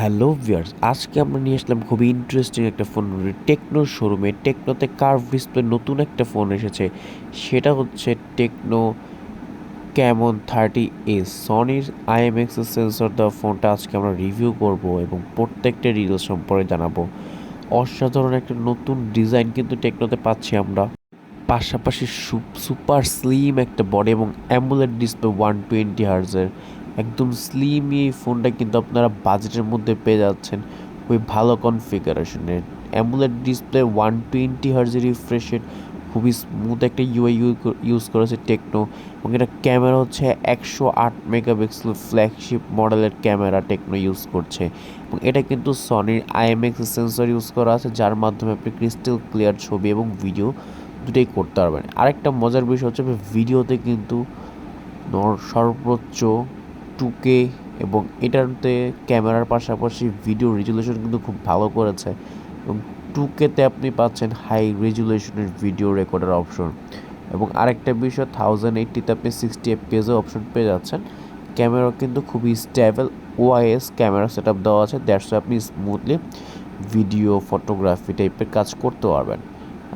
Hello viewers আজকে আমরা নিয়ে আসলাম খুবই ইন্টারেস্টিং একটা ফোন টেকনো শোরুমে টেকনোতে কার্ভ ডিসপ্লে নতুন একটা ফোন এসেছে। সেটা হচ্ছে টেকনো ক্যামন থার্টি এ সনির আইএমএক্স সেন্সর দেওয়া ফোনটা আজকে আমরা রিভিউ করব এবং প্রত্যেকটা ডিটেলস সম্পর্কে জানাব। অসাধারণ একটা নতুন ডিজাইন কিন্তু টেকনোতে পাচ্ছি আমরা। পাশাপাশি সুপার স্লিম একটা বডি এবং অ্যামুলেট ডিসপ্লে ওয়ান টোয়েন্টি হার্জের একদম স্লিম এই ফোনটা কিন্তু আপনারা বাজেটের মধ্যে পেয়ে যাচ্ছেন খুবই ভালো কনফিগারেশনের অ্যামুলেট ডিসপ্লে ওয়ান টোয়েন্টি হার্জের রিফ্রেশের খুবই স্মুথ একটা ইউআই ইউজ করেছে টেকনো এবং এটা ক্যামেরা হচ্ছে একশো আট মেগাপিক্সেল ফ্ল্যাগশিপ মডেলের ক্যামেরা টেকনো ইউজ করছে এবং এটা কিন্তু সনির আইএমএক্স সেন্সর ইউজ করা আছে, যার মাধ্যমে আপনি ক্রিস্টাল ক্লিয়ার ছবি এবং ভিডিও দুটোই করতে পারবেন। আরেকটা মজার বিষয় হচ্ছে ভিডিওতে কিন্তু সর্বোচ্চ টুকে এবং এটাতে ক্যামেরার পাশাপাশি ভিডিও রেজুলেশন কিন্তু খুব ভালো করেছে। এবং টুকেতে আপনি পাচ্ছেন হাই রেজুলেশনের ভিডিও রেকর্ডের অপশন এবং আরেকটা বিষয় থাউজেন্ড এইটটিতে আপনি সিক্সটি এফপিএসও অপশন পেয়ে যাচ্ছেন। ক্যামেরা কিন্তু খুবই stable OIS camera set up দেওয়া আছে দ্যাটস আপনি স্মুথলি ভিডিও ফটোগ্রাফি টাইপের কাজ করতে পারবেন।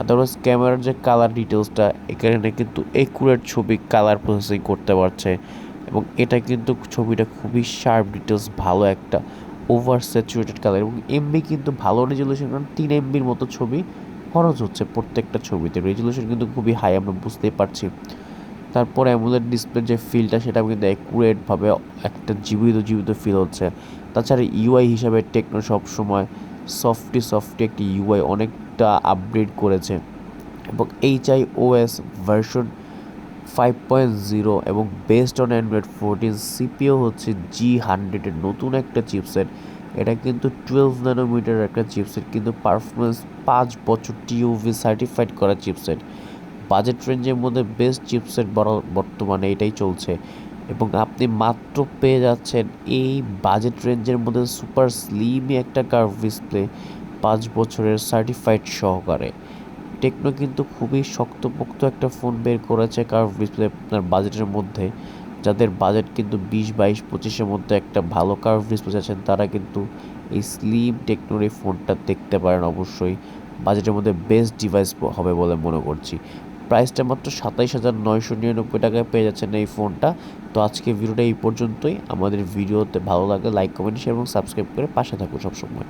আদারওয়াইজ ক্যামেরার যে কালার ডিটেলসটা এখানে কিন্তু একুরেট ছবি কালার প্রসেসিং করতে পারছে। এবং এটা কিন্তু ছবিটা খুবই শার্প ডিটেলস ভালো একটা ওভার স্যাচুরেটেড কালার এবং এমবি কিন্তু ভালো রেজুলেশন কারণ তিন এমবির মতো ছবি খরচ হচ্ছে প্রত্যেকটা ছবিতে। রেজুলেশন কিন্তু খুবই হাই আমরা বুঝতেই পারছি। তারপর অ্যামুলেট ডিসপ্লের যে ফিলটা সেটা কিন্তু অ্যাকুরেটভাবে একটা জীবিত জীবিত ফিল হচ্ছে। তাছাড়া ইউআই হিসাবে টেকনো সবসময় সফটি সফটি একটি ইউআই অনেকটা আপগ্রেড করেছে। এবং H I OS version five point zero এবং based on Android fourteen CPU হচ্ছে জি হান্ড্রেডের নতুন একটা চিপসেট এটা কিন্তু টুয়েলভ ন্যানোমিটার একটা চিপসেট কিন্তু পারফরমেন্স পাঁচ বছর টিউভি সার্টিফাইড করা চিপসেট বাজেট রেঞ্জের মধ্যে বেস্ট চিপসেট বড়, বর্তমানে এটাই চলছে। এবং আপনি মাত্র পেয়ে যাচ্ছেন এই বাজেট রেঞ্জের মধ্যে সুপার স্লিমই একটা কার্ভ ডিসপ্লে পাঁচ বছরের সার্টিফাইড সহকারে। টেকনো কিন্তু খুবই শক্তপোক্ত একটা ফোন বের করেছে কার্ভ ডিসপ্লে আপনার বাজেটের মধ্যে। যাদের বাজেট কিন্তু বিশ, বাইশ, পঁচিশের মধ্যে একটা ভালো কার্ভ ডিসপ্লে আছেন, তারা কিন্তু এই স্লিম টেকনোর এই ফোনটা দেখতে পারেন অবশ্যই। বাজেটের মধ্যে বেস্ট ডিভাইস হবে বলে মনে করছি। প্রাইসটা মাত্র সাতাইশ হাজার নয়শো নিরানব্বই টাকায় পেয়ে যাচ্ছেন এই ফোনটা। তো আজকে ভিডিওটা এই পর্যন্তই। আমাদের ভিডিওতে ভালো লাগে লাইক কমেন্ট শেয়ার এবং সাবস্ক্রাইব করে পাশে থাকুন সবসময়।